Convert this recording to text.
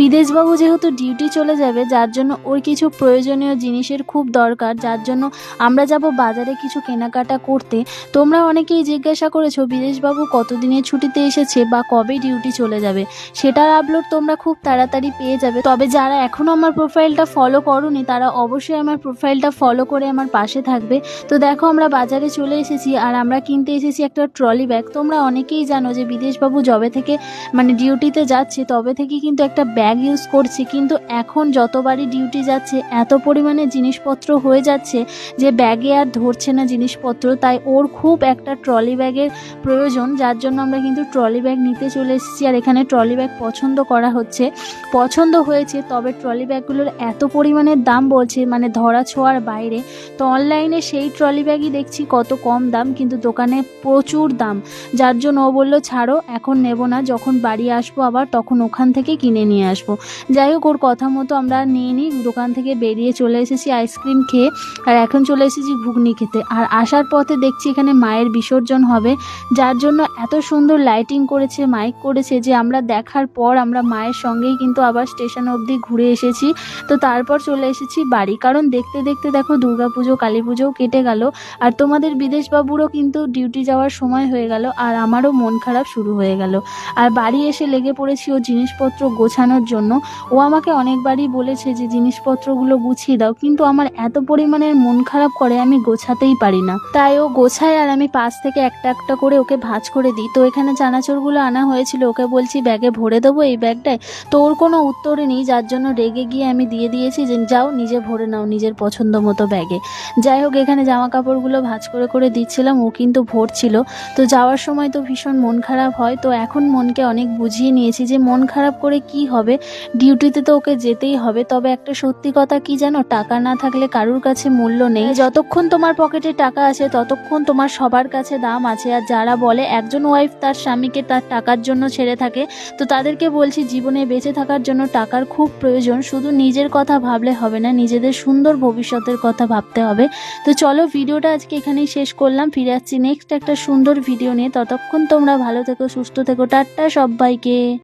বিদেশবাবু যেহেতু ডিউটি চলে যাবে, যার জন্য ওর কিছু প্রয়োজনীয় জিনিসের খুব দরকার, যার জন্য আমরা যাব বাজারে কিছু কেনাকাটা করতে। তোমরা অনেকেই জিজ্ঞাসা করেছ, বিদেশবাবু কতদিনের ছুটিতে এসেছে বা কবে ডিউটি চলে যাবে? সেটার আপলোড তোমরা খুব তাড়াতাড়ি পেয়ে যাবে। তবে যারা এখনও আমার প্রোফাইলটা ফলো করোনি, তারা অবশ্যই আমার প্রোফাইলটা ফলো করে আমার পাশে থাকবে। তো দেখো, আমরা বাজারে চলে এসেছি আর আমরা কিনতে এসেছি একটা ট্রলি ব্যাগ তোমরা অনেকেই জানো যে বিদেশবাবু জবে থেকে মানে ডিউটিতে যাচ্ছে, তবে থেকে কিন্তু একটা ব্যাগ ইউজ করছি, কিন্তু এখন যতবারই ডিউটি যাচ্ছে, এত পরিমাণে জিনিসপত্র হয়ে যাচ্ছে যে ব্যাগে আর ধরছে না জিনিসপত্র, তাই ওর খুব একটা ট্রলি ব্যাগের প্রয়োজন, যার জন্য আমরা কিন্তু ট্রলি ব্যাগ নিতে চলে এসেছি। আর এখানে ট্রলি ব্যাগ পছন্দ করা হচ্ছে। পছন্দ হয়েছে, তবে ট্রলি ব্যাগগুলোর এত পরিমাণে দাম বলছে মানে ধরা ছোঁয়ার বাইরে। তো অনলাইনে সেই ট্রলি ব্যাগই দেখছি কত কম দাম, কিন্তু দোকানে প্রচুর দাম। যার জন্য ও বলল, ছাড়ো, এখন নেব না, যখন বাড়ি আসব আবার, তখন ওখান থেকে কিনে নিয়ে আসব। যাই হোক, ওর কথা মতো আমরা নিয়ে নিই দোকান থেকে বেরিয়ে চলে এসেছি আইসক্রিম খেয়ে। আর এখন চলে এসেছি ঘুগনি খেতে। আর আসার পথে দেখছি এখানে মায়ের বিসর্জন হবে, যার জন্য এত সুন্দর লাইটিং করেছে মাইক করেছে যে আমরা দেখার পর আমরা মায়ের সঙ্গেই কিন্তু আবার স্টেশন অবধি ঘুরে এসেছি। তো তারপর চলে এসেছি বাড়ি। কারণ দেখতে দেখতে দেখো দুর্গাপুজো কালী পুজোও কেটে গেল। আর তোমাদের বিদেশবাবুরও কিন্তু ডিউটি যাওয়ার সময় হয়ে গেল। আর আমারও মন খারাপ শুরু হয়ে গেল। আর বাড়ি এসে লেগে পড়েছি ও জিনিসপত্র গোছানোর জন্য। ও আমাকে অনেকবারই বলেছে যে, জিনিসপত্রগুলো গুছিয়ে দাও। কিন্তু আমার এত পরিমাণের মন খারাপ করে আমি গোছাতেই পারি না। তাই ও গোছায় আর আমি পাশ থেকে একটা একটা করে ওকে ভাঁজ করে দিই। তো এখানে চানাচুরগুলো আনা হয়েছিল। ওকে বলছি, ব্যাগে ভরে দেবো এই ব্যাগটায়। তো ওর কোনো উত্তরে নেই, যার জন্য রেগে গিয়ে আমি দিয়ে দিয়েছি যে, যাও, নিজে ভরে নাও নিজের পছন্দ মতো ব্যাগে। যাই হোক, এখানে জামা কাপড়গুলো ভাঁজ করে করে দিচ্ছিলাম। ও কিন্তু ভরছিল তো যাওয়ার সময় তো ভীষণ মন খারাপ হয়। তো এখন মনকে অনেক বুঝিয়ে নিয়েছি যে, মন খারাপ করে কি হবে ডিউটিতে তো ওকে যেতেই হবে। তবে একটা সত্যি কথা কি জানো? টাকা না থাকলে কারুর কাছে মূল্য নেই। যতক্ষণ তোমার পকেটে টাকা আছে, ততক্ষণ তোমার সবার কাছে দাম আছে। আর যারা বলে একজন ওয়াইফ তার স্বামীকে তার টাকার জন্য ছেড়ে থাকে, তো তাদেরকে বলছি জীবনে বেঁচে থাকার জন্য টাকার খুব প্রয়োজন। শুধু নিজের কথা ভাবলে হবে না, নিজেদের সুন্দর ভবিষ্যতের কথা ভাবতে হবে। তো চলো ভিডিওটা আজকে এখানেই শেষ করলাম। ফিরে আসছি নেক্সট একটা সুন্দর ভিডিও নিয়ে। ততক্ষণ তোমরা ভালো থেকো, সুস্থ থেকো। টাটা সবাইকে।